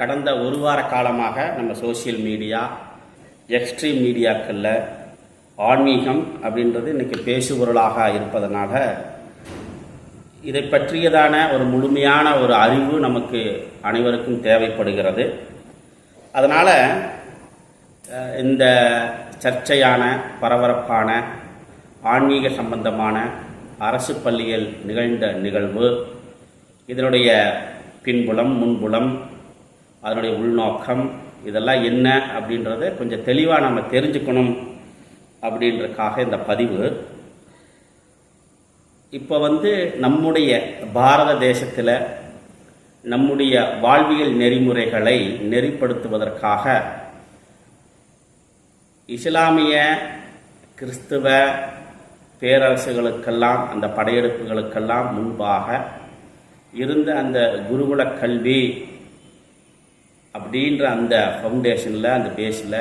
கடந்த ஒரு வார காலமாக நம்ம சோசியல் மீடியா எக்ஸ்ட்ரீம் மீடியாக்களில் ஆன்மீகம் அப்படின்றது இன்னைக்கு பேசுபொருளாக இருப்பதனால இதை பற்றியதான ஒரு முழுமையான ஒரு அறிவு நமக்கு அனைவருக்கும் தேவைப்படுகிறது. அதனால் இந்த சர்ச்சையான பரபரப்பான ஆன்மீக சம்பந்தமான அரசு பள்ளியில் நிகழ்ந்த நிகழ்வு இதனுடைய பின்புலம் முன்புலம் அதனுடைய உள்நோக்கம் இதெல்லாம் என்ன அப்படின்றத கொஞ்சம் தெளிவாக நம்ம தெரிஞ்சுக்கணும் அப்படின்றதுக்காக இந்த பதிவு. இப்போ வந்து நம்முடைய பாரத தேசத்தில் நம்முடைய வாழ்வியல் நெறிமுறைகளை நெறிப்படுத்துவதற்காக இஸ்லாமிய கிறிஸ்துவ பேரரசுகளுக்கெல்லாம் அந்த படையெடுப்புகளுக்கெல்லாம் முன்பாக இருந்த அந்த குருகுல கல்வி அப்படின்ற அந்த ஃபவுண்டேஷனில் அந்த பேஸில்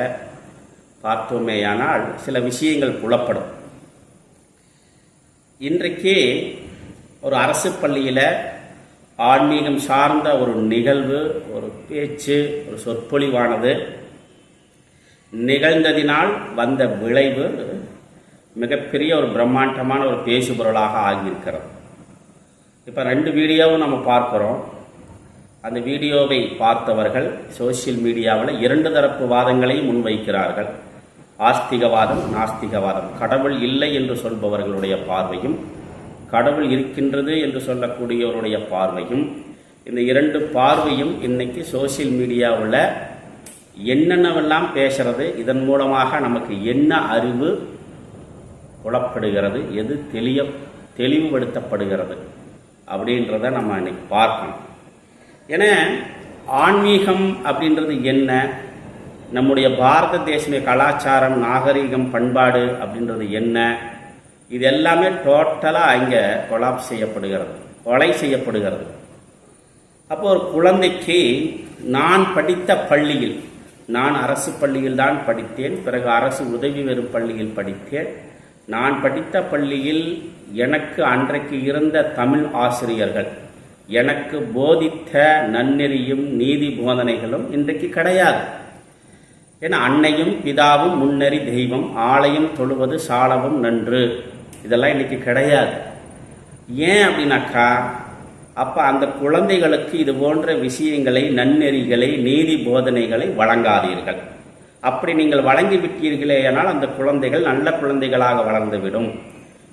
பார்த்தோமேயானால் சில விஷயங்கள் புலப்படும். இன்றைக்கு ஒரு அரசு பள்ளியில் ஆன்மீகம் சார்ந்த ஒரு நிகழ்வு ஒரு பேச்சு ஒரு சொற்பொழிவானது நிகழ்ந்ததினால் வந்த விளைவு மிகப்பெரிய ஒரு பிரம்மாண்டமான ஒரு பேசுபொருளாக ஆகியிருக்கிறது. இப்போ ரெண்டு வீடியோவும் நம்ம பார்க்குறோம். அந்த வீடியோவை பார்த்தவர்கள் சோஷியல் மீடியாவில் இரண்டு தரப்பு வாதங்களை முன்வைக்கிறார்கள். ஆஸ்திகவாதம் நாஸ்திகவாதம். கடவுள் இல்லை என்று சொல்பவர்களுடைய பார்வையும் கடவுள் இருக்கின்றது என்று சொல்லக்கூடியவருடைய பார்வையும் இந்த இரண்டு பார்வையும் இன்னைக்கு சோஷியல் மீடியாவில் என்னென்னவெல்லாம் பேசுறது இதன் மூலமாக நமக்கு என்ன அறிவு புலப்படுகிறது எது தெளிய தெளிவுபடுத்தப்படுகிறது அப்படின்றத நம்ம இன்னைக்கு பார்க்கணும். ஏன்னா ஆன்மீகம் அப்படின்றது என்ன? நம்முடைய பாரத தேசிய கலாச்சாரம் நாகரிகம் பண்பாடு அப்படின்றது என்ன? இது எல்லாமே டோட்டலாக இங்கே கொலாப் செய்யப்படுகிறது கொலை செய்யப்படுகிறது. அப்போ ஒரு குழந்தைக்கு நான் படித்த பள்ளியில் நான் அரசு பள்ளியில் தான் படித்தேன் பிறகு அரசு உதவி பெறும் பள்ளியில் படித்தேன். நான் படித்த பள்ளியில் எனக்கு அன்றைக்கு இருந்த தமிழ் ஆசிரியர்கள் எனக்கு போதித்த நன்னெறியும் நீதி போதனைகளும் இன்றைக்கு கிடையாது. ஏன்னா அன்னையும் பிதாவும் முன்னறி தெய்வம் ஆலயம் தொழுவது சாலவும் நன்று. இதெல்லாம் இன்றைக்கி கிடையாது. ஏன் அப்படின்னாக்கா அப்போ அந்த குழந்தைகளுக்கு இது போன்ற விஷயங்களை நன்னெறிகளை நீதி போதனைகளை வழங்காதீர்கள். அப்படி நீங்கள் வழங்கி விட்டீர்களேயானால் அந்த குழந்தைகள் நல்ல குழந்தைகளாக வளர்ந்துவிடும்.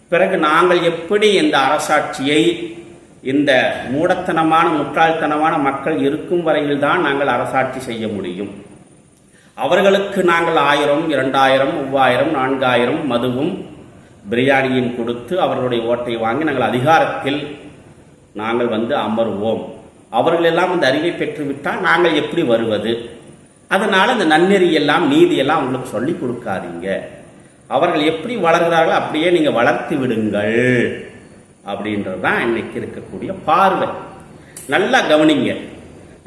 பிறகு நாங்கள் எப்படி இந்த அரசாட்சியை இந்த மூடத்தனமான முட்டாள்தனமான மக்கள் இருக்கும் வரையில் தான் நாங்கள் அரசாட்சி செய்ய முடியும். அவர்களுக்கு நாங்கள் ஆயிரம் இரண்டாயிரம் மூவாயிரம் நான்காயிரம் மதுவும் பிரியாணியும் கொடுத்து அவர்களுடைய ஓட்டை வாங்கி நாங்கள் அதிகாரத்தில் நாங்கள் வந்து அமருவோம். அவர்கள் எல்லாம் அந்த அறிவை பெற்றுவிட்டால் நாங்கள் எப்படி வருவது? அதனால் இந்த நன்னெறி எல்லாம் நீதியெல்லாம் அவங்களுக்கு சொல்லி கொடுக்காதீங்க. அவர்கள் எப்படி வளர்கிறார்களோ அப்படியே நீங்கள் வளர்த்து விடுங்கள். அப்படின்றது தான் இன்னைக்கு இருக்கக்கூடிய பார்வை. நல்லா கவனிங்க.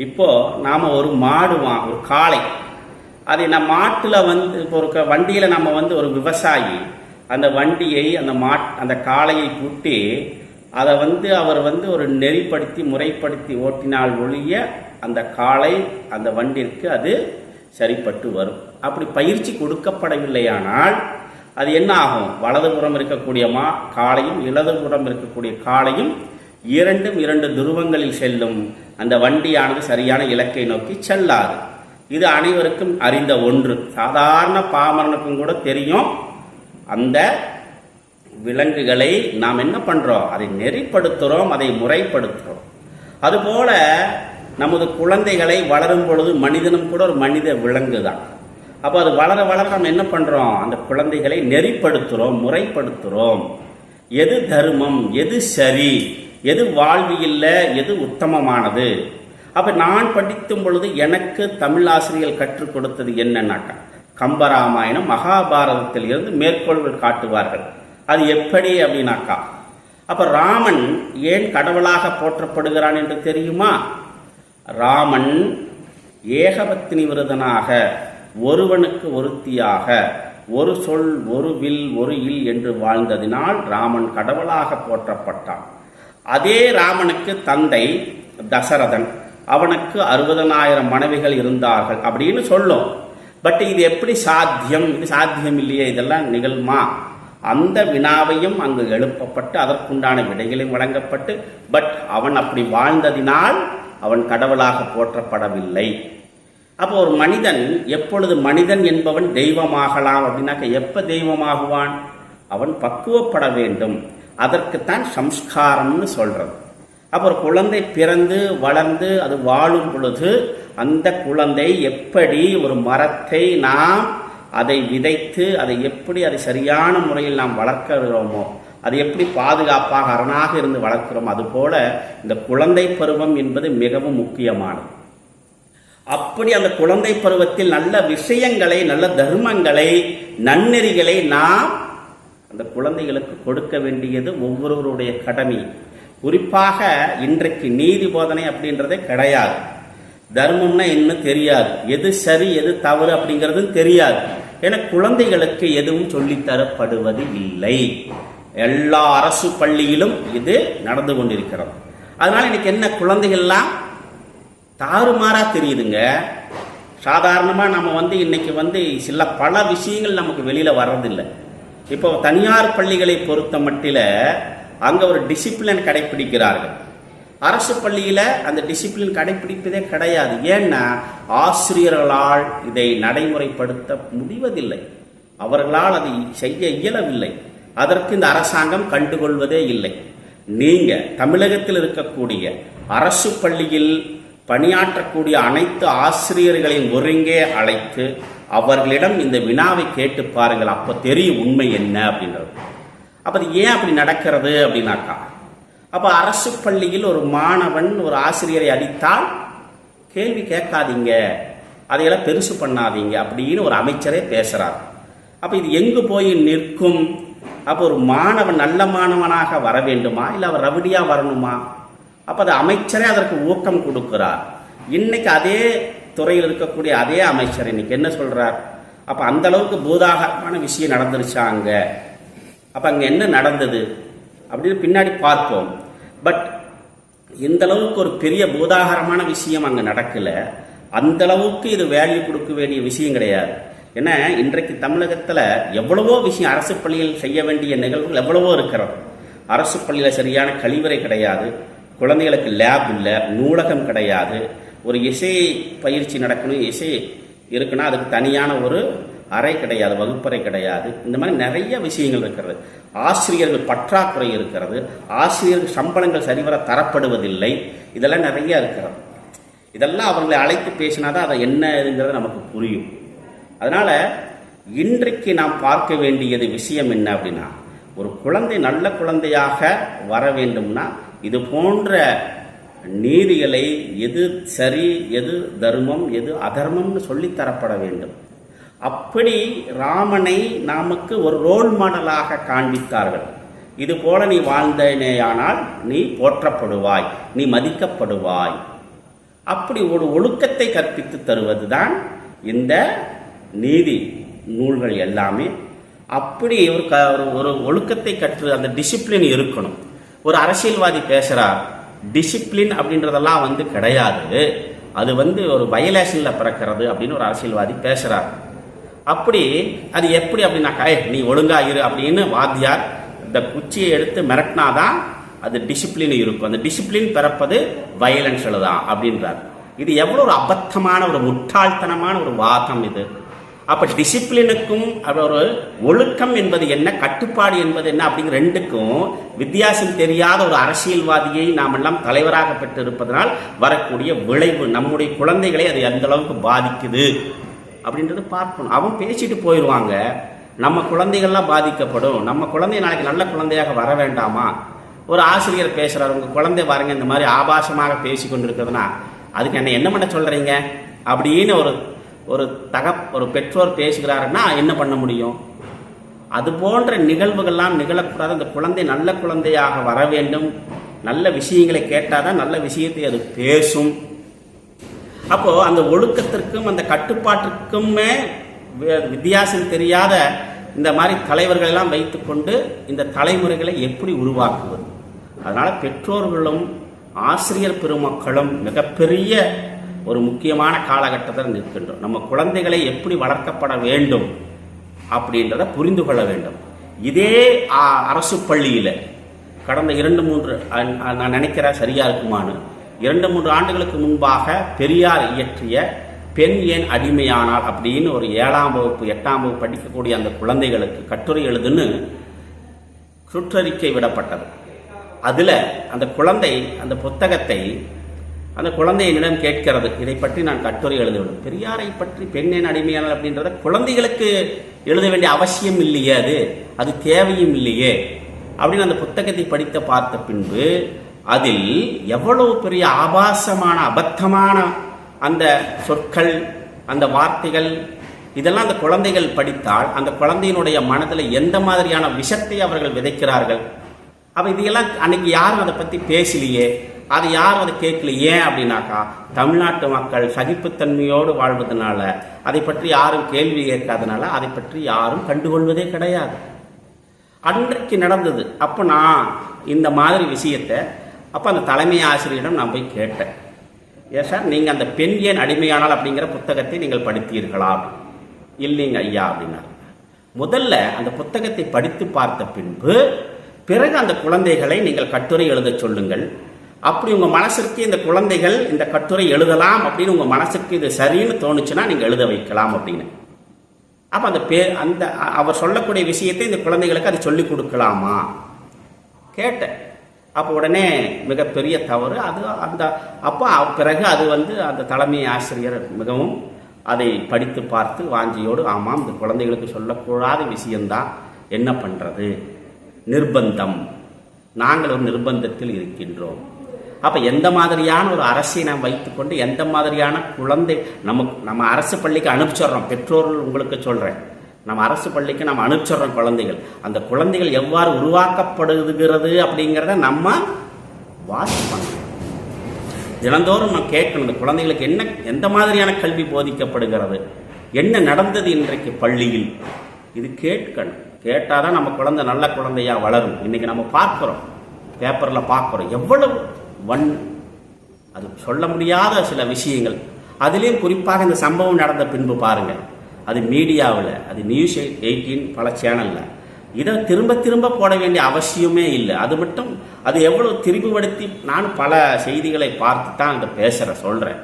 இப்போ நாம் ஒரு மாடு வா ஒரு காளை. அதை நம்ம மாட்டில் வந்து இப்போ ஒரு வண்டியில் நம்ம வந்து ஒரு விவசாயி அந்த வண்டியை அந்த மாட் அந்த காளையை கூட்டி அதை வந்து அவர் வந்து ஒரு நெறிப்படுத்தி முறைப்படுத்தி ஓட்டினால் ஒழிய அந்த காளை அந்த வண்டிற்கு அது சரிப்பட்டு வரும். அப்படி பயிற்சி கொடுக்கப்படவில்லையானால் அது என்ன ஆகும்? வலதுபுறம் இருக்கக்கூடிய மா காளையும் இடதுபுறம் இருக்கக்கூடிய காளையும் இரண்டும் இரண்டு துருவங்களில் செல்லும். அந்த வண்டியானது சரியான இலக்கை நோக்கி செல்லாது. இது அனைவருக்கும் அறிந்த ஒன்று. சாதாரண பாமரனுக்கும் கூட தெரியும். அந்த விலங்குகளை நாம் என்ன பண்றோம்? அதை நெறிப்படுத்துகிறோம் அதை முறைப்படுத்துகிறோம் அதுபோல நமது குழந்தைகளை வளரும் பொழுது மனிதனும் கூட ஒரு மனித விலங்கு தான் அப்போ அது வளர வளர நம்ம என்ன பண்ணுறோம் அந்த குழந்தைகளை நெறிப்படுத்துகிறோம் முறைப்படுத்துகிறோம் எது தர்மம் எது சரி எது வாழ்வியல்ல எது உத்தமமானது? அப்போ நான் படிக்கும் பொழுது எனக்கு தமிழ் கற்றுக் கொடுத்தது என்னன்னாக்கா கம்பராமாயணம் மகாபாரதத்தில் இருந்து மேற்கோள்கள் காட்டுவார்கள். அது எப்படி அப்படின்னாக்கா அப்போ ராமன் ஏன் கடவுளாக போற்றப்படுகிறான் என்று தெரியுமா? ராமன் ஏகபத்தினி விருதனாக ஒருவனுக்கு ஒருத்தியாக ஒரு சொல் ஒரு வில் ஒரு இல் என்று வாழ்ந்ததினால் ராமன் கடவுளாக போற்றப்பட்டான். அதே ராமனுக்கு தந்தை தசரதன் அவனுக்கு அறுபதனாயிரம் மனைவிகள் இருந்தார்கள் அப்படின்னு சொல்லும். பட் இது எப்படி சாத்தியம்? இது சாத்தியம் இல்லையே இதெல்லாம் நிகழ்மா? அந்த வினாவையும் அங்கு எழுப்பப்பட்டு அதற்குண்டான விடைகளும் வழங்கப்பட்டு பட் அவன் அப்படி வாழ்ந்ததினால் அவன் கடவுளாக போற்றப்படவில்லை. அப்போ ஒரு மனிதன் எப்பொழுது மனிதன் என்பவன் தெய்வமாகலாம் அப்படின்னாக்க எப்ப தெய்வமாகுவான்? அவன் பக்குவப்பட வேண்டும். அதற்குத்தான் சம்ஸ்காரம்னு சொல்றது. அப்போ ஒரு குழந்தை பிறந்து வளர்ந்து அது வாழும் பொழுது அந்த குழந்தை எப்படி ஒரு மரத்தை நாம் அதை விதைத்து அதை எப்படி அதை சரியான முறையில் நாம் வளர்க்கிறோமோ அது எப்படி பாதுகாப்பாக அரணாக இருந்து வளர்க்கிறோம் அதுபோல இந்த குழந்தை பருவம் என்பது மிகவும் முக்கியமானது. அப்படி அந்த குழந்தை பருவத்தில் நல்ல விஷயங்களை நல்ல தர்மங்களை நன்னெறிகளை நாம் அந்த குழந்தைகளுக்கு கொடுக்க வேண்டியது ஒவ்வொருவருடைய கடமை. குறிப்பாக இன்றைக்கு நீதி போதனை அப்படின்றதே கிடையாது. தர்மம்னா என்ன தெரியாது. எது சரி எது தவறு அப்படிங்கிறதும் தெரியாது. ஏன்னா குழந்தைகளுக்கு எதுவும் சொல்லித்தரப்படுவது இல்லை. எல்லா அரசு பள்ளியிலும் இது நடந்து கொண்டிருக்கிறது. அதனால இன்னைக்கு என்ன குழந்தைகள்லாம் தாறுமாறா தெரியுதுங்க. சாதாரணமாக நம்ம வந்து இன்னைக்கு வந்து சில பல விஷயங்கள் நமக்கு வெளியில் வர்றதில்லை. இப்போ தனியார் பள்ளிகளை பொறுத்த மட்டில் அங்கே ஒரு டிசிப்ளின் கடைபிடிக்கிறார்கள் அரசு பள்ளியில் அந்த டிசிப்ளின் கடைபிடிப்பதே கிடையாது. ஏன்னா ஆசிரியர்களால் இதை நடைமுறைப்படுத்த முடிவதில்லை. அவர்களால் அதை செய்ய இயலவில்லை. அதற்கு இந்த அரசாங்கம் கண்டுகொள்வதே இல்லை. நீங்க தமிழகத்தில் இருக்கக்கூடிய அரசு பள்ளியில் பணியாற்றக்கூடிய அனைத்து ஆசிரியர்களையும் ஒருங்கே அழைத்து அவர்களிடம் இந்த வினாவை கேட்டு பாருங்கள். அப்போ தெரியும் உண்மை என்ன அப்படின்றது. அப்போ அது ஏன் அப்படி நடக்கிறது அப்படின்னாக்கா அப்போ அரசு பள்ளியில் ஒரு மாணவன் ஒரு ஆசிரியரை அடித்தால் கேள்வி கேட்காதீங்க அதையெல்லாம் பெருசு பண்ணாதீங்க அப்படின்னு ஒரு அமைச்சரே பேசுகிறார் அப்போ இது எங்கு போய் நிற்கும்? அப்போ ஒரு மாணவன் நல்ல மாணவனாக வர வேண்டுமா? இல்லை அவர் ரவுடியாக வரணுமா? அப்போ அது அமைச்சரே அதற்கு ஊக்கம் கொடுக்கிறார். இன்னைக்கு அதே துறையில் இருக்கக்கூடிய அதே அமைச்சர் இன்னைக்கு என்ன சொல்றார்? அப்போ அந்த அளவுக்கு பூதாகரமான விஷயம் நடந்துருச்சா அங்கே? அப்போ அங்கே என்ன நடந்தது? அப்படின்னு பின்னாடி பார்ப்போம். பட் இந்த அளவுக்கு ஒரு பெரிய பூதாகரமான விஷயம் அங்கே நடக்கலை. அந்த அளவுக்கு இது வேல்யூ கொடுக்க வேண்டிய விஷயம் கிடையாது. ஏன்னா இன்றைக்கு தமிழகத்தில் எவ்வளவோ விஷயம் அரசு பள்ளியில் செய்ய வேண்டிய நிகழ்வுகள் எவ்வளவோ இருக்கிறது. அரசு பள்ளியில் சரியான கழிவறை கிடையாது. குழந்தைகளுக்கு லேப் இல்லை நூலகம் கிடையாது. ஒரு இசை பயிற்சி நடக்கணும் இசை இருக்குன்னா அதுக்கு தனியான ஒரு அறை கிடையாது வகுப்பறை கிடையாது. இந்த மாதிரி நிறைய விஷயங்கள் இருக்கிறது. ஆசிரியர்கள் பற்றாக்குறை இருக்கிறது. ஆசிரியர்கள் சம்பளங்கள் சரிவர தரப்படுவதில்லை. இதெல்லாம் நிறைய இருக்கிறது. இதெல்லாம் அவர்களை அழைத்து பேசினாதான் அதை என்ன இதுங்கிறது நமக்கு புரியும். அதனால் இன்றைக்கு நாம் பார்க்க வேண்டியது விஷயம் என்ன அப்படின்னா ஒரு குழந்தை நல்ல குழந்தையாக வர வேண்டும்னா இது போன்ற நீதிகளை எது சரி எது தர்மம் எது அதர்மம்னு சொல்லித் தரப்பட வேண்டும். அப்படி ராமனை நமக்கு ஒரு ரோல் மாடலாக காண்பித்தார்கள். இது போல நீ வாழ்ந்தனேயானால் நீ போற்றப்படுவாய் நீ மதிக்கப்படுவாய். அப்படி ஒரு ஒழுக்கத்தை கற்பித்து தருவதுதான் இந்த நீதி நூல்கள் எல்லாமே. அப்படி ஒரு க ஒரு- ஒரு ஒழுக்கத்தை கற்று அந்த டிசிப்ளின் இருக்கணும். ஒரு அரசியல்வாதி பேசுகிறார் டிசிப்ளின் அப்படின்றதெல்லாம் வந்து கிடையாது. அது வந்து ஒரு வயலேஷனில் பிறக்கிறது அப்படின்னு ஒரு அரசியல்வாதி பேசுகிறார் அப்படி அது எப்படி அப்படின்னாக்கா "ஏய், நீ ஒழுங்கா இரு அப்படின்னு வாத்தியார் இந்த குச்சியை எடுத்து மிரட்டினாதான் அது டிசிப்ளின் இருக்கும். அந்த டிசிப்ளின் பிறப்பது வயலன்ஸில் தான் அப்படின்றார். இது எவ்வளோ ஒரு அபத்தமான ஒரு முட்டாள்தனமான ஒரு வாதம் இது. அப்ப டிசிப்ளினுக்கும் ஒரு ஒழுக்கம் என்பது என்ன கட்டுப்பாடு என்பது என்ன அப்படிங்கிற ரெண்டுக்கும் வித்தியாசம் தெரியாத ஒரு அரசியல்வாதியை நாம் எல்லாம் தலைவராக பெற்று இருப்பதனால் வரக்கூடிய விளைவு நம்முடைய குழந்தைகளை அது எந்த அளவுக்கு பாதிக்குது அப்படின்றத பார்க்கணும். அவன் பேசிட்டு போயிடுவாங்க நம்ம குழந்தைகள்லாம் பாதிக்கப்படும். நம்ம குழந்தை நாளைக்கு நல்ல குழந்தையாக வர வேண்டாமா? ஒரு ஆசிரியர் பேசுறாரு உங்க குழந்தை பாருங்க இந்த மாதிரி ஆபாசமாக பேசி கொண்டிருக்கிறதுனா அதுக்கு என்ன என்ன பண்ண சொல்றீங்க? அப்படின்னு ஒரு ஒரு தக ஒரு பெற்றோர் பேசுகிறாருன்னா என்ன பண்ண முடியும்? அது போன்ற நிகழ்வுகள்லாம் நிகழக்கூடாது. அந்த குழந்தை நல்ல குழந்தையாக வர வேண்டும். நல்ல விஷயங்களை கேட்டாதான் நல்ல விஷயத்தை அது பேசும். அப்போது அந்த ஒழுக்கத்திற்கும் அந்த கட்டுப்பாட்டிற்குமே வி- வித்தியாசம் தெரியாத இந்த மாதிரி தலைவர்கள் எல்லாம் வைத்துக்கொண்டு இந்த தலைமுறைகளை எப்படி உருவாக்குவது? அதனால் பெற்றோர்களும் ஆசிரியர் பெருமக்களும் மிகப்பெரிய ஒரு முக்கியமான காலகட்டத்தில் நிற்கின்றோம். நம்ம குழந்தைகளை எப்படி வளர்க்கப்பட வேண்டும் அப்படின்றத புரிந்து கொள்ள வேண்டும். இதே அரசு பள்ளியில் கடந்த இரண்டு மூன்று நான் நினைக்கிறேன் சரியா இருக்குமான்னு இரண்டு மூன்று ஆண்டுகளுக்கு முன்பாக பெரியார் இயற்றிய பெண் ஏன் அடிமையானால் அப்படின்னு ஒரு ஏழாம் வகுப்பு எட்டாம் வகுப்பு படிக்கக்கூடிய அந்த குழந்தைகளுக்கு கட்டுரை எழுதுன்னு சுற்றறிக்கை விடப்பட்டது. அதில் அந்த குழந்தை அந்த புத்தகத்தை அந்த குழந்தை என்னிடம் கேட்கிறது. இதை பற்றி நான் கட்டுரை எழுத பெரியாரை பற்றி பெண்ணேன் அடிமையானால் அப்படின்றத குழந்தைகளுக்கு எழுத வேண்டிய அவசியம் இல்லையே அது. அது தேவையும் இல்லையே. அப்படின்னு அந்த புத்தகத்தை படித்து பார்த்த பின்பு அதில் எவ்வளவு பெரிய ஆபாசமான அபத்தமான அந்த சொற்கள் அந்த வார்த்தைகள் இதெல்லாம் அந்த குழந்தைகள் படித்தால் அந்த குழந்தையினுடைய மனதில் எந்த மாதிரியான விஷத்தை அவர்கள் விதைக்கிறார்கள்? அப்போ இதையெல்லாம் அன்னைக்கு யாரும் அதை பற்றி பேசலையே. அது யாரும் அதை கேட்கல ஏன் அப்படின்னாக்கா தமிழ்நாட்டு மக்கள் சகிப்புத்தன்மையோடு வாழ்வதனால அதை பற்றி யாரும் கேள்வி கேட்காதனால அதை பற்றி யாரும் கண்டுகொள்வதே கிடையாது. அன்றைக்கு நடந்தது. அப்போ நான் இந்த மாதிரி விஷயத்தை அப்போ அந்த தலைமை ஆசிரியரிடம் நான் போய் கேட்டேன். ஏன் சார் நீங்கள் அந்த பெண் ஏன் அடிமையானால் அப்படிங்கிற புத்தகத்தை நீங்கள் படித்தீர்களா? இல்லைங்க ஐயா அப்படின்னாரு. முதல்ல அந்த புத்தகத்தை படித்து பார்த்த பின்பு பிறகு அந்த குழந்தைகளை நீங்கள் கட்டுரை எழுதச் சொல்லுங்கள். அப்படி உங்கள் மனசிற்கு இந்த குழந்தைகள் இந்த கட்டுரை எழுதலாம் அப்படின்னு உங்கள் மனசுக்கு இது சரின்னு தோணுச்சுன்னா நீங்கள் எழுத வைக்கலாம் அப்படின்னு. அப்போ அந்த பே அந்த அவர் சொல்லக்கூடிய விஷயத்தை இந்த குழந்தைகளுக்கு அது சொல்லிக் கொடுக்கலாமா? கேட்டேன். அப்போ உடனே மிகப்பெரிய தவறு. அது அந்த அப்போ பிறகு அது வந்து அந்த தலைமை ஆசிரியர் மிகவும் அதை படித்து பார்த்து வாஞ்சியோடு ஆமாம் இந்த குழந்தைகளுக்கு சொல்லக்கூடாத விஷயம்தான். என்ன பண்ணுறது நிர்பந்தம். நாங்கள் ஒரு நிர்பந்தத்தில் இருக்கின்றோம். அப்போ எந்த மாதிரியான ஒரு அரசை நாம் வைத்துக்கொண்டு எந்த மாதிரியான குழந்தை நமக்கு நம்ம அரசு பள்ளிக்கு அனுப்பிச்சிடுறோம். பெற்றோர்கள் உங்களுக்கு சொல்கிறேன் நம்ம அரசு பள்ளிக்கு நம்ம அனுப்பிச்சிடுறோம் குழந்தைகள். அந்த குழந்தைகள் எவ்வாறு உருவாக்கப்படுகிறது அப்படிங்கிறத நம்ம வாட்ச் பண்ணணும் தினந்தோறும் நம்ம கேட்கணும் இந்த குழந்தைகளுக்கு என்ன எந்த மாதிரியான கல்வி போதிக்கப்படுகிறது? என்ன நடந்தது இன்றைக்கு பள்ளியில்? இது கேட்கணும். கேட்டால் தான் நம்ம குழந்தை நல்ல குழந்தையா வளரும். இன்றைக்கி நம்ம பார்க்குறோம். பேப்பரில் பார்க்குறோம். எவ்வளவு வன் அது சொல்ல முடியாத சில விஷயங்கள். அதுலேயும் குறிப்பாக இந்த சம்பவம் நடந்த பின்பு பாருங்கள் அது மீடியாவில் அது நியூஸ் எயிட்டீன் பல சேனலில் இதை திரும்ப திரும்ப போட வேண்டிய அவசியமே இல்லை. அது மட்டும் அது எவ்வளோ திரும்பிப்படுத்தி நான் பல செய்திகளை பார்த்து தான் இதை பேசுகிற சொல்கிறேன்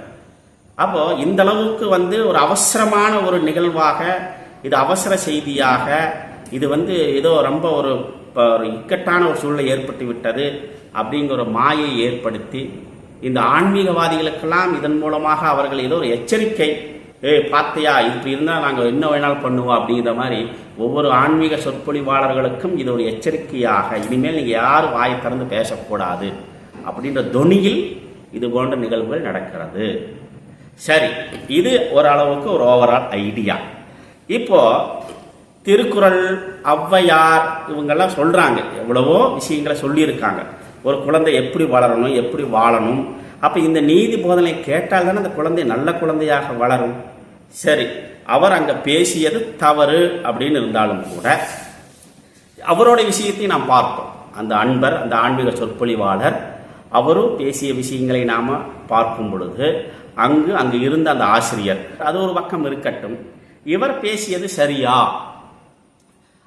அப்போது இந்த அளவுக்கு வந்து ஒரு அவசரமான ஒரு நிகழ்வாக இது அவசர செய்தியாக இது வந்து ஏதோ ரொம்ப ஒரு ஒரு இக்கட்டான ஒரு சூழ்நிலை ஏற்பட்டு விட்டது அப்படிங்கிற ஒரு மாயை ஏற்படுத்தி இந்த ஆன்மீகவாதிகளுக்கெல்லாம் இதன் மூலமாக அவர்கள் ஏதோ ஒரு எச்சரிக்கை. ஏ பார்த்தியா இப்படி இருந்தால் நாங்கள் என்ன வேணாலும் பண்ணுவோம் அப்படிங்கிற மாதிரி ஒவ்வொரு ஆன்மீக சொற்பொழிவாளர்களுக்கும் இது ஒரு எச்சரிக்கையாக இனிமேல் நீங்கள் யாரும் வாயை திறந்து பேசக்கூடாது அப்படின்ற தொனியில் இது போன்ற நிகழ்வுகள் நடக்கிறது. சரி இது ஓரளவுக்கு ஒரு ஓவரால் ஐடியா இப்போ திருக்குறள் ஔவையார் இவங்கெல்லாம் சொல்கிறாங்க எவ்வளவோ விஷயங்களை சொல்லியிருக்காங்க. ஒரு குழந்தை எப்படி வளரணும் எப்படி வாழணும்? அப்போ இந்த நீதி போதனை கேட்டால் தானே அந்த குழந்தை நல்ல குழந்தையாக வளரும். சரி அவர் அங்கே பேசியது தவறு அப்படின்னு இருந்தாலும் கூட அவரோட விஷயத்தையும் நாம் பார்த்தோம் அந்த அன்பர் அந்த ஆன்மீக சொற்பொழிவாளர் அவரும் பேசிய விஷயங்களை நாம் பார்க்கும் பொழுது அங்கு அங்கு இருந்த அந்த ஆசிரியர் அது ஒரு பக்கம் இருக்கட்டும். இவர் பேசியது சரியா?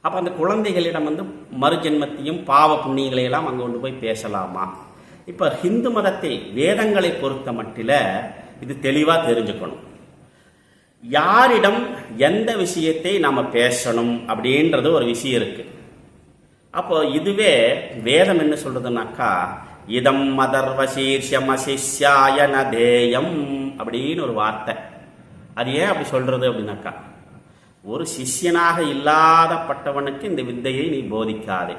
அப்போ அந்த குழந்தைகளிடம் வந்து மறுஜென்மத்தையும் பாவ புண்ணியங்களை எல்லாம் கொண்டு போய் பேசலாமா? இப்போ ஹிந்து மதத்தை வேதங்களை பொறுத்த மட்டில் இது தெளிவாக தெரிஞ்சுக்கணும். யாரிடம் எந்த விஷயத்தை நாம் பேசணும் அப்படின்றது ஒரு விஷயம் இருக்குது அப்போ இதுவே வேதம் என்ன சொல்றதுனாக்கா இதம் மதர்வ சீர்ஷமசிஷ்யாய தேயம் அப்படின்னு ஒரு வார்த்தை. அது ஏன் அப்படி சொல்றது அப்படின்னாக்கா ஒரு சிஷ்யனாக இல்லாதப்பட்டவனுக்கு இந்த வித்தையை நீ போதிக்காதே.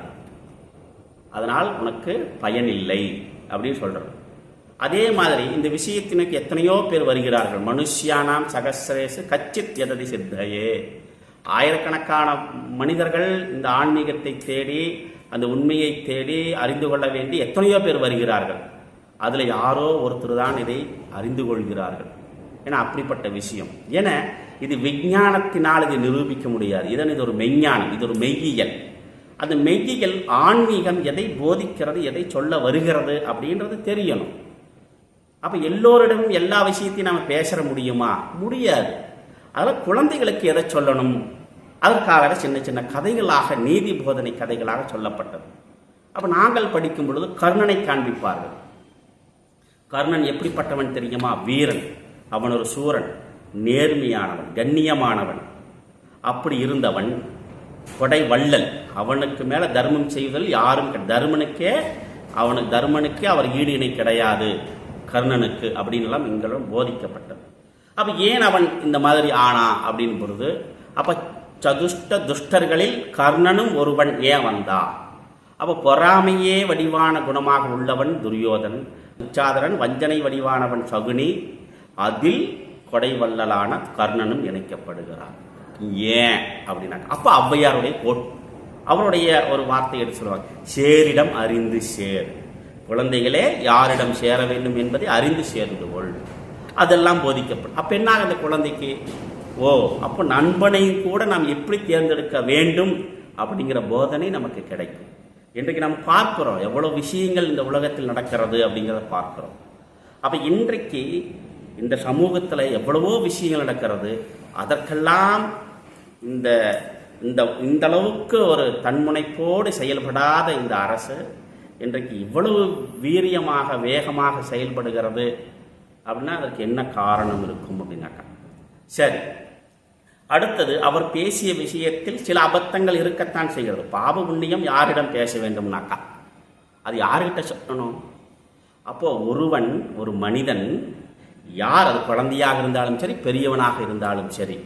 அதனால் உனக்கு பயனில்லை அப்படின்னு சொல்றது அதே மாதிரி இந்த விஷயத்தினுக்கு எத்தனையோ பேர் வருகிறார்கள். மனுஷ்யானாம் சகசிரேசு கச்சித் எததி சித்தையே. ஆயிரக்கணக்கான மனிதர்கள் இந்த ஆன்மீகத்தை தேடி அந்த உண்மையை தேடி அறிந்து கொள்ள வேண்டி எத்தனையோ பேர் வருகிறார்கள். அதில் யாரோ ஒருத்தர் தான் இதை அறிந்து கொள்கிறார்கள். ஏன்னா அப்படிப்பட்ட விஷயம். ஏன்னா இது விஞ்ஞானத்தினால் இதை நிரூபிக்க முடியாது. இதன் இது ஒரு மெய்ஞானம் இது ஒரு மெய்யியல். அந்த மெய்யியல் ஆன்மீகம் எதை போதிக்கிறது எதை சொல்ல வருகிறது அப்படின்றது தெரியணும். அப்போ எல்லோரிடமும் எல்லா விஷயத்தையும் நம்ம பேசுற முடியுமா? முடியாது. அதில் குழந்தைகளுக்கு எதை சொல்லணும்? அதற்காக சின்ன சின்ன கதைகளாக நீதி போதனை கதைகளாக சொல்லப்பட்டது. அப்போ நாங்கள் படிக்கும் பொழுது கர்ணனை காண்பிப்பார்கள். கர்ணன் எப்படிப்பட்டவன் தெரியுமா? வீரன். அவன் ஒரு சூரன். நேர்மையானவன் கண்ணியமானவன். அப்படி இருந்தவன் கொடை வள்ளல். அவனுக்கு மேல தர்மம் செய்வதில் யாரும் தர்மனுக்கே அவனுக்கு தர்மனுக்கே அவர் ஈடு இணை கிடையாது. கர்ணனுக்கு அப்படின்லாம் எங்களும் போதிக்கப்பட்டது. அப்ப ஏன் அவன் இந்த மாதிரி ஆனா அப்படின்னு பொழுது அப்ப சதுஷ்ட துஷ்டர்களில் கர்ணனும் ஒருவன் ஏன் வந்தா? அப்ப பொறாமையே வடிவான குணமாக உள்ளவன் துரியோதனன் உச்சாதரன் வஞ்சனை வடிவானவன் சகுனி. அதில் கொடைவள்ளலான கர்ணனும் இணைக்கப்படுகிறார் ஏன்? அப்படின்னா அப்போ ஔவையாருடைய கோட். அவருடைய ஒரு வார்த்தை எடுத்து சொல்லுவாங்க. சேரிடம் அறிந்து சேர். குழந்தைகளே யாரிடம் சேர வேண்டும் என்பதை அறிந்து சேர்ந்து கொள். அதெல்லாம் போதிக்கப்படும். அப்போ என்ன அந்த குழந்தைக்கு? ஓ அப்போ நண்பனையும் கூட நாம் எப்படி தேர்ந்தெடுக்க வேண்டும் அப்படிங்கிற போதனை நமக்கு கிடைக்கும். இன்றைக்கு நாம் பார்க்கிறோம் எவ்வளோ விஷயங்கள் இந்த உலகத்தில் நடக்கிறது அப்படிங்கிறத பார்க்குறோம். அப்போ இன்றைக்கு இந்த சமூகத்தில் எவ்வளவோ விஷயங்கள் நடக்கிறது அதற்கெல்லாம் இந்த இந்த இந்த அளவுக்கு ஒரு தன்முனைப்போடு செயல்படாத இந்த அரசு இன்றைக்கு இவ்வளவு வீரியமாக வேகமாக செயல்படுகிறது அப்படின்னா அதற்கு என்ன காரணம் இருக்கும் அப்படின்னாக்கா. சரி. அடுத்தது அவர் பேசிய விஷயத்தில் சில அபத்தங்கள் இருக்கத்தான் செய்கிறது. பாப புண்ணியம் யாரிடம் பேச வேண்டும்னாக்கா. அது யார்கிட்ட சொல்லணும்? அப்போ ஒருவன் ஒரு மனிதன் யார் அது குழந்தையாக இருந்தாலும் சரி பெரியவனாக இருந்தாலும் சரி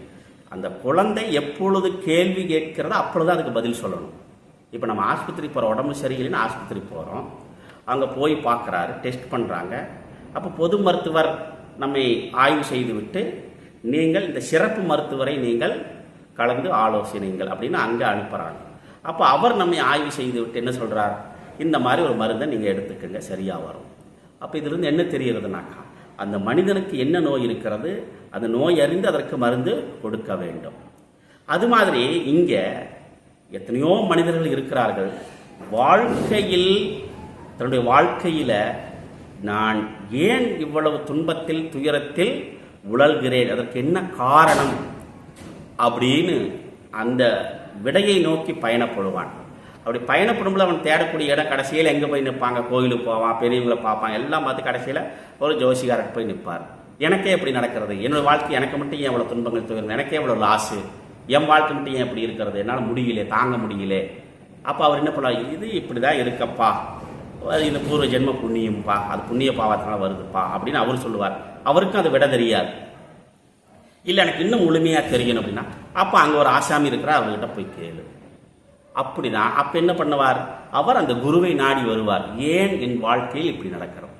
அந்த குழந்தை எப்பொழுது கேள்வி கேட்கிறதோ அப்பொழுது அதுக்கு பதில் சொல்லணும். இப்போ நம்ம ஆஸ்பத்திரி போகிற உடம்பு சரியில்லைன்னு ஆஸ்பத்திரி போகிறோம் அங்கே போய் பார்க்குறாரு டெஸ்ட் பண்ணுறாங்க அப்போ பொது மருத்துவர் நம்மை ஆய்வு செய்துவிட்டு நீங்கள் இந்த சிறப்பு மருத்துவரை நீங்கள் கலந்து ஆலோசனைங்கள் அப்படின்னு அங்கே அனுப்புகிறாங்க அப்போ அவர் நம்மை ஆய்வு செய்து விட்டு என்ன சொல்கிறார் இந்த மாதிரி ஒரு மருந்தை நீங்கள் எடுத்துக்கங்க சரியாக வரும். அப்போ இதிலிருந்து என்ன தெரிகிறதுனாக்கா அந்த மனிதனுக்கு என்ன நோய் இருக்கிறது அந்த நோய் அறிந்து அதற்கு மருந்து கொடுக்க வேண்டும். அது மாதிரி இங்கே எத்தனையோ மனிதர்கள் இருக்கிறார்கள். வாழ்க்கையில் தன்னுடைய வாழ்க்கையில் நான் ஏன் இவ்வளவு துன்பத்தில் துயரத்தில் உழல்கிறேன் அதற்கு என்ன காரணம் அப்படின்னு அந்த விடையை நோக்கி பயணப்படுவான். அப்படி பயணப்படும்போது அவன் தேடக்கூடிய இடம் கடைசியில் எங்கே போய் நிற்பாங்க? கோயிலுக்கு போவான் பெரியவங்களை பார்ப்பான் எல்லாம் பார்த்து கடைசியில் ஒரு ஜோசிகாரர் போய் நிற்பார். எனக்கே எப்படி நடக்கிறது. என்னோடய வாழ்க்கை எனக்கு மட்டும் ஏன் இவ்வளோ துன்பங்கள் துயரம் எனக்கே இவ்வளோ லாஸு என் வாழ்க்கை மட்டும் ஏன் இப்படி இருக்கிறது? என்னால் முடியல தாங்க முடியல. அப்போ அவர் என்ன பண்ணுவார்? இது இப்படி தான் இருக்கப்பா. அது இந்த பூர்வ ஜென்ம புண்ணியம்ப்பா அது புண்ணிய பாவத்தினால வருதுப்பா அப்படின்னு அவர் சொல்லுவார். அவருக்கும் அது விட தெரியாது. இல்லை எனக்கு இன்னும் முழுமையாக தெரியணும் அப்படின்னா அப்போ அங்கே ஒரு ஆசாமி இருக்கிறார் அவர்கிட்ட போய் கேளு. அப்படிதான் அப்போ என்ன பண்ணுவார்? அவர் அந்த குருவை நாடி வருவார். ஏன் என் வாழ்க்கையில் இப்படி நடக்கிறோம்?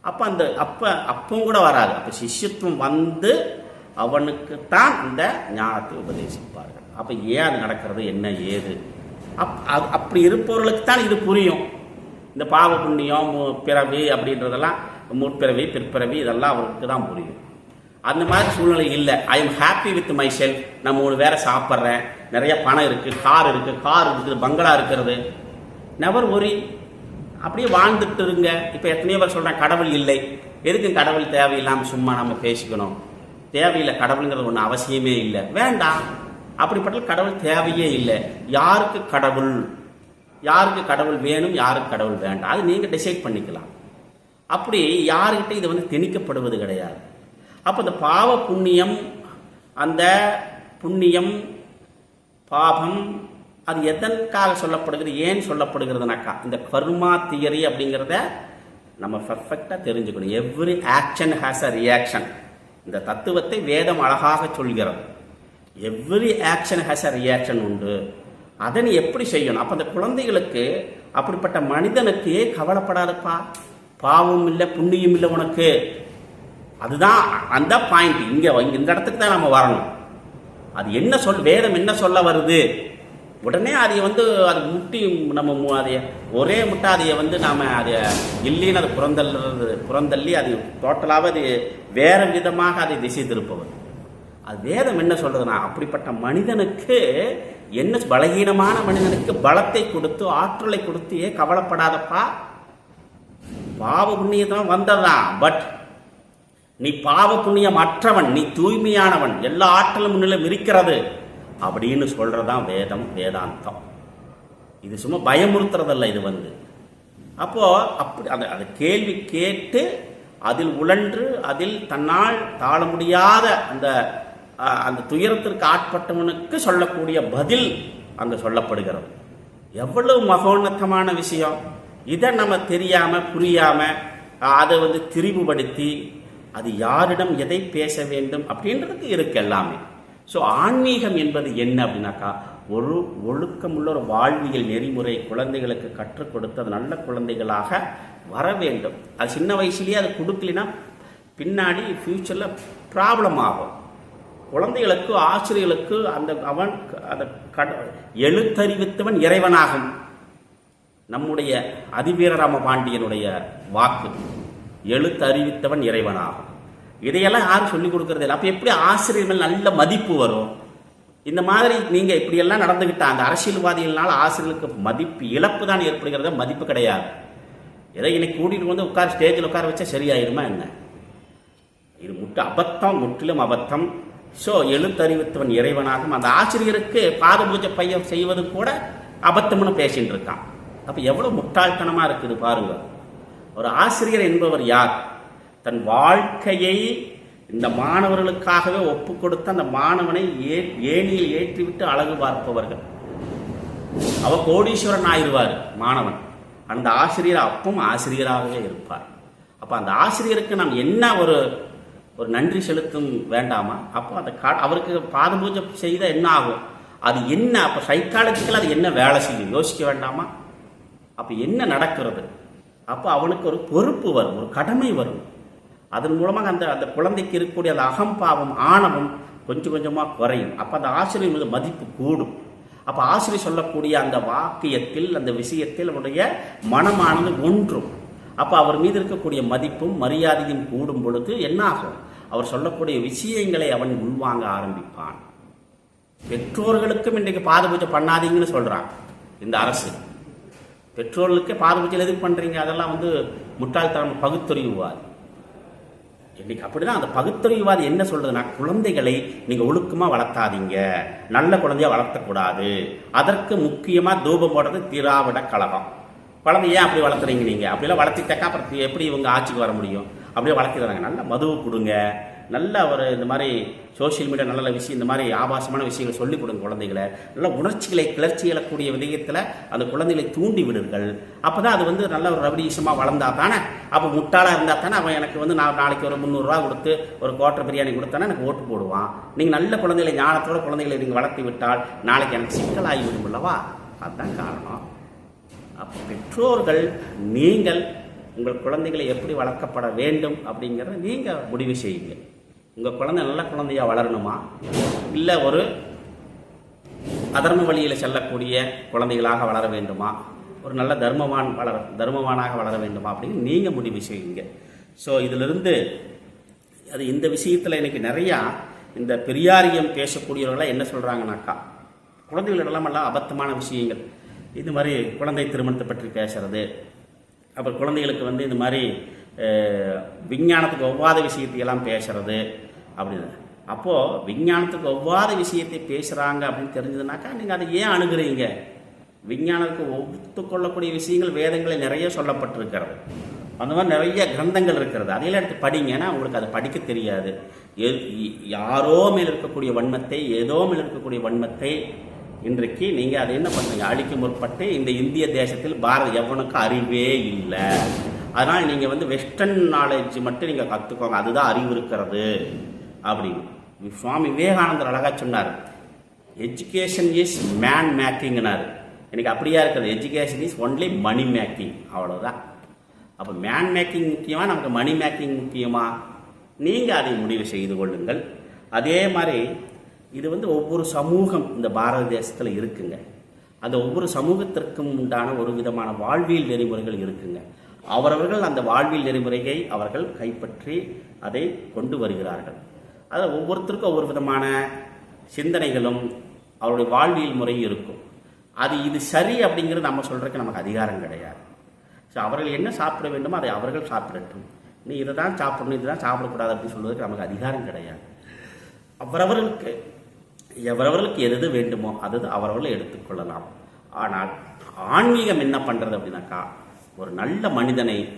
அப்போ அந்த அப்போ அப்பவும் கூட வராது. அப்போ சிஷ்யத்துவம் வந்து அவனுக்கு தான் இந்த ஞானத்தை உபதேசிப்பார்கள். அப்போ ஏன் அது நடக்கிறது? என்ன ஏது? அப் அது அப்படி இருப்பவர்களுக்கு தான் இது புரியும். இந்த பாவ புண்ணியம் மு- பிறவி அப்படின்றதெல்லாம் முற்பிறவி பிற்பிறவி இதெல்லாம் அவருக்கு தான் புரியும். அந்த மாதிரி சூழ்நிலை இல்லை. I am happy with myself நான் மூணு வேற சாப்பிட்றேன். நிறைய பணம் இருக்குது கார் இருக்குது கார் இருக்குது பங்களா இருக்கிறது நெவர் ஒரி அப்படியே வாழ்ந்துட்டு இருங்க. இப்போ எத்தனையோ பேர் சொல்கிறேன் கடவுள் இல்லை. எதுக்கு கடவுள் தேவையில்லாமல் சும்மா நம்ம பேசிக்கணும்? தேவையில்லை கடவுளுங்கிறது ஒன்று அவசியமே இல்லை. வேண்டாம். அப்படிப்பட்ட கடவுள் தேவையே இல்லை. யாருக்கு கடவுள்? யாருக்கு கடவுள் வேணும் யாருக்கு கடவுள் வேண்டாம்? அது நீங்கள் டிசைட் பண்ணிக்கலாம். அப்படி யாருக்கிட்ட இது வந்து திணிக்கப்படுவது கிடையாது. அப்போ இந்த பாவ புண்ணியம் அந்த புண்ணியம் பாபம் அது எதற்காக சொல்லப்படுகிறது ஏன் சொல்லப்படுகிறதுனாக்கா இந்த கர்மா தியரி அப்படிங்கிறத நம்ம பர்ஃபெக்டாக தெரிஞ்சுக்கணும். Every action has a reaction இந்த தத்துவத்தை வேதம் அழகாக சொல்கிறது. Every action has a reaction உண்டு. அதை நீ எப்படி செய்யணும்? அப்போ அந்த குழந்தைகளுக்கு அப்படிப்பட்ட மனிதனுக்கு கவலைப்படாதப்பா. பாவம் இல்லை புண்ணியம் இல்லை உனக்கு. அதுதான் அந்த பாயிண்ட் இங்கே இந்த இடத்துக்கு தான் நம்ம வரணும். அது என்ன சொல் வேதம் என்ன சொல்ல வருது? உடனே அதை வந்து அது முட்டி நம்ம மு- அதை ஒரே முட்டை அதையை வந்து நாம் அதை இல்லைன்னு அதை புறந்தள்ளுறது புறந்தள்ளி அது டோட்டலாக அது வேற விதமாக அதை திசை திருப்பவர் அது வேதம் என்ன சொல்கிறதுனா அப்படிப்பட்ட மனிதனுக்கு என்ன பலகீனமான மனிதனுக்கு பலத்தை கொடுத்து ஆற்றலை கொடுத்து ஏன் கவலைப்படாதப்பா? பாவ புண்ணியத்தான் வந்ததான் பட் நீ பாவ புண்ணியம் அற்றவன் நீ தூய்மையானவன் எல்லா ஆற்றலும் முன்னிலும் இருக்கிறது அப்படின்னு சொல்றதான் வேதம் வேதாந்தம். இது சும்மா பயமுறுத்துறதல்ல இது வந்து. அப்போ அப்படி அந்த அந்த கேள்வி கேட்டு அதில் உழன்று அதில் தன்னால் தாழ முடியாத அந்த அந்த துயரத்திற்கு ஆட்பட்டவனுக்கு சொல்லக்கூடிய பதில் அங்கே சொல்லப்படுகிறது. எவ்வளவு மகோன்னதமான விஷயம். இதை நம்ம தெரியாம புரியாம அதை வந்து திரிவுபடுத்தி அது யாரிடம் எதை பேச வேண்டும் அப்படின்றதுக்கு இருக்கு எல்லாமே. ஸோ ஆன்மீகம் என்பது என்ன அப்படின்னாக்கா ஒரு ஒழுக்கமுள்ள ஒரு வாழ்வியல் நெறிமுறை குழந்தைகளுக்கு கற்றுக் கொடுத்து அது நல்ல குழந்தைகளாக வர வேண்டும். அது சின்ன வயசுலேயே அது கொடுக்கலைன்னா பின்னாடி ஃப்யூச்சரில் ப்ராப்ளம் ஆகும். குழந்தைகளுக்கு ஆசிரியர்களுக்கு அந்த அவன் அந்த கட எழுத்தறிவித்தவன் இறைவனாகும். நம்முடைய அதிவீரராம பாண்டியனுடைய வாக்கு. எழுத்தறிவித்தவன் இறைவனாகும். இதையெல்லாம் யாரும் சொல்லிக் கொடுக்கறது இல்லை. அப்போ எப்படி ஆசிரியர்கள் நல்ல மதிப்பு வரும்? இந்த மாதிரி நீங்கள் இப்படியெல்லாம் நடந்துக்கிட்டால் அந்த அரசியல்வாதிகள்னால ஆசிரியர்களுக்கு மதிப்பு இழப்பு தான் ஏற்படுகிறது? மதிப்பு கிடையாது. ஏதோ இன்னைக்கு கூட்டிகிட்டு வந்து உட்கார் ஸ்டேஜில் உட்கார வச்சா சரியாயிருமா என்ன? இது முட்டு அபத்தம் முற்றிலும் அபத்தம். ஸோ எழுத்தறிவித்தவன் இறைவனாகும். அந்த ஆசிரியருக்கு பாத பூஜை பையன் செய்வதும் கூட அபத்தம்னு பேசிகிட்டு இருக்கான். அப்போ எவ்வளோ முட்டாள்தனமாக இருக்குது பாருங்கள் ஒரு ஆசிரியர் என்பவர் யார்? தன் வாழ்க்கையை இந்த மாணவர்களுக்காகவே ஒப்பு கொடுத்து அந்த மாணவனை ஏ ஏணியில் ஏற்றிவிட்டு அழகு பார்ப்பவர்கள். அவ கோடீஸ்வரன் ஆயிடுவார் மாணவன். அந்த ஆசிரியர் அப்பவும் ஆசிரியராகவே இருப்பார். அப்போ அந்த ஆசிரியருக்கு நாம் என்ன ஒரு ஒரு நன்றி செலுத்தும் வேண்டாமா? அப்போ அந்த கா அவருக்கு பாத பூஜை செய்த என்ன ஆகும்? அது என்ன அப்போ சைக்காலஜிக்கல் அது என்ன வேலை செய்யும்? யோசிக்க வேண்டாமா? அப்போ என்ன நடக்கிறது? அப்போ அவனுக்கு ஒரு பொறுப்பு வரும் ஒரு கடமை வரும். அதன் மூலமாக அந்த அந்த குழந்தைக்கு இருக்கக்கூடிய அந்த அகம்பாவம் ஆணவம் கொஞ்சம் கொஞ்சமாக குறையும். அப்போ அந்த ஆசிரியர் மீது மதிப்பு கூடும். அப்போ ஆசிரியர் சொல்லக்கூடிய அந்த வாக்கியத்தில் அந்த விஷயத்தில் அவனுடைய மனமானது ஒன்றும். அப்போ அவர் மீது இருக்கக்கூடிய மதிப்பும் மரியாதையும் கூடும் பொழுது என்னாகும்? அவர் சொல்லக்கூடிய விஷயங்களை அவன் உள்வாங்க ஆரம்பிப்பான். பெற்றோர்களுக்கும் இன்றைக்கு பாத பூஜை பண்ணாதீங்கன்னு சொல்கிறான் இந்த அரசு. பெற்றோர்களுக்கே பாத எதுக்கு பண்றீங்க? அதெல்லாம் வந்து முட்டாள்தனம் பகுத்தறிவுவாதி. இன்னைக்கு அப்படிதான் அந்த பகுத்தறிவுவாதி என்ன சொல்றதுன்னா குழந்தைகளை நீங்க ஒழுக்கமா வளர்த்தாதீங்க. நல்ல குழந்தையா வளர்த்தக்கூடாது. அதற்கு முக்கியமா தூபம் போடுறது திராவிட கழகம். குழந்தை ஏன் அப்படி வளர்த்துறீங்க நீங்க? அப்படிலாம் வளர்த்திட்டாக்கா அப்புறம் எப்படி இவங்க ஆட்சிக்கு வர முடியும்? அப்படியே வளர்த்திடுறாங்க நல்ல மதுவு கொடுங்க. நல்ல ஒரு இந்த மாதிரி சோஷியல் மீடியா நல்ல விஷயம் இந்த மாதிரி ஆபாசமான விஷயங்களை சொல்லிக் கொடுங்க குழந்தைகளை. நல்ல உணர்ச்சிகளை கிளர்ச்சி எழக்கூடிய விதயத்தில் அந்த குழந்தைகளை தூண்டி விடுங்கள். அப்போ தான் அது வந்து நல்ல ஒரு ரவடிசமாக வளர்ந்தா தானே? அப்போ முட்டாளாக இருந்தால் தானே? அவன் எனக்கு வந்து நான் நாளைக்கு ஒரு முந்நூறுரூவா கொடுத்து ஒரு குவார்டர் பிரியாணி கொடுத்தானே எனக்கு ஓட்டு போடுவான். நீங்கள் நல்ல குழந்தைகளை ஞானத்தோட குழந்தைகளை நீங்கள் வளர்த்து விட்டால் நாளைக்கு எனக்கு சிக்கலாகி விடும் அல்லவா? அதுதான் காரணம். அப்போ பெற்றோர்கள் நீங்கள் உங்கள் குழந்தைகளை எப்படி வளர்க்கப்பட வேண்டும் அப்படிங்கிறத நீங்கள் முடிவு செய்யுங்கள் உங்கள் குழந்தை நல்ல குழந்தையாக வளரணுமா? இல்லை ஒரு அதர்ம வழியில் செல்லக்கூடிய குழந்தைகளாக வளர வேண்டுமா? ஒரு நல்ல தர்மவான் வளர தர்மவானாக வளர வேண்டுமா அப்படின்னு நீங்கள் முடிவு செய்யுங்க ஸோ இதிலிருந்து அது இந்த விஷயத்தில் எனக்கு நிறையா இந்த பெரியாரியம் பேசக்கூடியவர்களாம் என்ன சொல்கிறாங்கனாக்கா குழந்தைகளிடலாம் எல்லாம் அபத்தமான விஷயங்கள். இது மாதிரி குழந்தை திருமணத்தை பற்றி பேசுறது. அப்புறம் குழந்தைகளுக்கு வந்து இந்த மாதிரி விஞ்ஞானத்துக்கு ஒவ்வாத விஷயத்தையெல்லாம் பேசுறது அப்படின்னு. அப்போது விஞ்ஞானத்துக்கு ஒவ்வாத விஷயத்தை பேசுகிறாங்க அப்படின்னு தெரிஞ்சதுனாக்கா நீங்கள் அதை ஏன் அணுகுறீங்க? விஞ்ஞானத்துக்கு ஒத்துக்கொள்ளக்கூடிய விஷயங்கள் வேதங்களில் நிறைய சொல்லப்பட்டிருக்கிறது. அந்த மாதிரி நிறைய கிரந்தங்கள் இருக்கிறது. அதையெல்லாம் எடுத்து படிங்கன்னா உங்களுக்கு அதை படிக்க தெரியாது. எ- யாரோ மேல் இருக்கக்கூடிய வன்மத்தை ஏதோ மேல் இருக்கக்கூடிய வன்மத்தை இன்றைக்கு நீங்கள் அதை என்ன பண்ணுறீங்க அழிக்க முற்பட்டு இந்த இந்திய தேசத்தில் பாரத எவனுக்கும் அறிவே இல்லை. அதனால் நீங்கள் வந்து வெஸ்டர்ன் நாலேஜ் மட்டும் நீங்கள் கற்றுக்கோங்க அதுதான் அறிவு இருக்கிறது. அப்படின்னு. சுவாமி விவேகானந்தர் அழகாக சொன்னார். எஜுகேஷன் இஸ் மேன் மேக்கிங்னாரு எனக்கு அப்படியா இருக்கிறது education is only money making அவ்வளோதான் அப்போ மேன் மேக்கிங் முக்கியமாக நமக்கு மணி மேக்கிங் முக்கியமா? நீங்கள் அதை முடிவு செய்து கொள்ளுங்கள். அதே மாதிரி இது வந்து ஒவ்வொரு சமூகம் இந்த பாரத தேசத்தில் இருக்குங்க. அந்த ஒவ்வொரு சமூகத்திற்கும் உண்டான ஒரு விதமான வாழ்வியல் நெறிமுறைகள் இருக்குங்க. அவரவர்கள் அந்த வாழ்வியல் நெறிமுறையை அவர்கள் கைப்பற்றி அதை கொண்டு வருகிறார்கள். அதில் ஒவ்வொருத்தருக்கும் ஒவ்வொரு விதமான சிந்தனைகளும் அவருடைய வாழ்வியல் முறையும் இருக்கும். அது இது சரி அப்படிங்கிறது நம்ம சொல்கிறதுக்கு நமக்கு அதிகாரம் கிடையாது. ஸோ அவர்கள் என்ன சாப்பிட வேண்டுமோ அதை அவர்கள் சாப்பிடட்டும். நீ இதை தான் சாப்பிடணும் இதுதான் சாப்பிடக்கூடாது அப்படின்னு சொல்வதற்கு நமக்கு அதிகாரம் கிடையாது. அவரவர்களுக்கு எவரவர்களுக்கு எது எது வேண்டுமோ அது அவரவர்கள் எடுத்துக்கொள்ளலாம். ஆனால் ஆன்மீகம் என்ன பண்ணுறது அப்படின்னாக்கா ஒரு நல்ல மனிதனை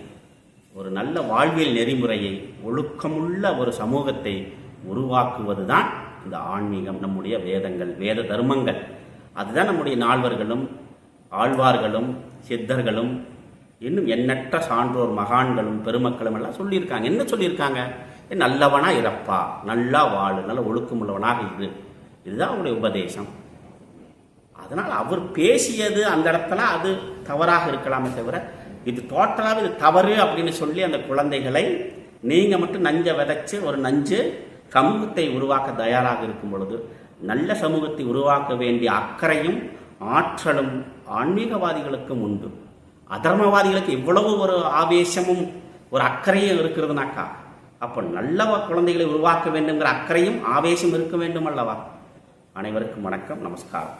ஒரு நல்ல வாழ்வியல் நெறிமுறையை ஒழுக்கமுள்ள ஒரு சமூகத்தை உருவாக்குவது தான் இந்த ஆன்மீகம் நம்முடைய வேதங்கள் வேத தர்மங்கள். அதுதான் நம்முடைய நால்வர்களும் ஆழ்வார்களும் சித்தர்களும் இன்னும் எண்ணற்ற சான்றோர் மகான்களும் பெருமக்களும் எல்லாம் சொல்லியிருக்காங்க. என்ன சொல்லியிருக்காங்க? "ஏ, நல்லவனா இறப்பா நல்லா வாழு நல்ல ஒழுக்கமுள்ளவனாக இரு. இதுதான் அவருடைய உபதேசம். அதனால் அவர் பேசியது அந்த இடத்துல அது தவறாக இருக்கலாமே தவிர இது டோட்டலாக இது தவறு அப்படின்னு சொல்லி அந்த குழந்தைகளை நீங்கள் மட்டும் நஞ்சை விதைச்சு ஒரு நஞ்சு சமூகத்தை உருவாக்க தயாராக இருக்கும் பொழுது நல்ல சமூகத்தை உருவாக்க வேண்டிய அக்கறையும் ஆற்றலும் ஆன்மீகவாதிகளுக்கும் உண்டு. அதர்மவாதிகளுக்கு இவ்வளவு ஒரு ஆவேசமும் ஒரு அக்கறையும் இருக்கிறதுனாக்கா அப்போ நல்ல குழந்தைகளை உருவாக்க வேண்டுங்கிற அக்கறையும் ஆவேசம் இருக்க வேண்டும் அல்லவா அனைவருக்கும் வணக்கம் நமஸ்காரம்.